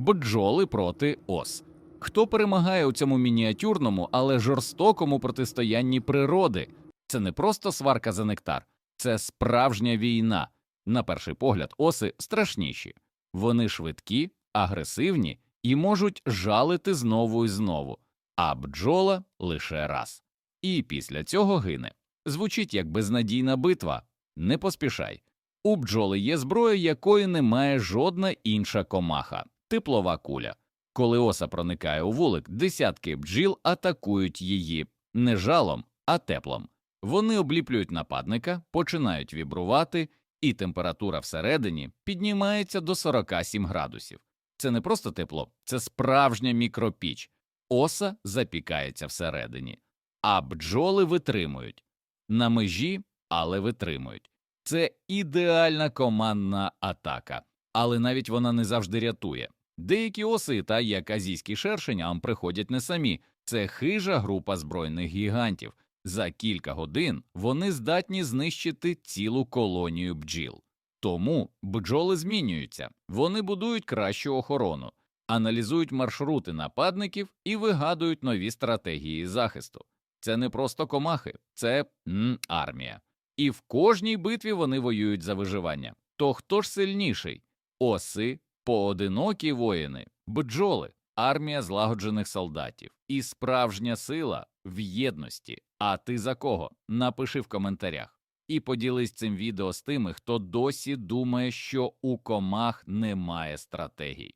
бджоли проти ос. Хто перемагає у цьому мініатюрному, але жорстокому протистоянні природи? Це не просто сварка за нектар, це справжня війна. На перший погляд, оси страшніші. Вони швидкі, агресивні і можуть жалити знову і знову, а бджола лише раз. І після цього гине. Звучить як безнадійна битва. Не поспішай. У бджоли є зброя, якої не має жодна інша комаха теплова куля. Коли оса проникає у вулик, десятки бджіл атакують її не жалом, а теплом. Вони обліплюють нападника, починають вібрувати, і температура всередині піднімається до 47 градусів. Це не просто тепло, це справжня мікропіч. Оса запікається всередині, а бджоли витримують на межі, але витримують. Це ідеальна командна атака, але навіть вона не завжди рятує. Деякі оси, та як азійський шершень, ам приходять не самі. Це хижа група збройних гігантів. За кілька годин вони здатні знищити цілу колонію бджіл. Тому бджоли змінюються, вони будують кращу охорону, аналізують маршрути нападників і вигадують нові стратегії захисту. Це не просто комахи, це м, армія. І в кожній битві вони воюють за виживання. То хто ж сильніший? Оси, поодинокі воїни, бджоли, армія злагоджених солдатів і справжня сила в єдності. А ти за кого? Напиши в коментарях. І поділись цим відео з тими, хто досі думає, що у комах немає стратегій.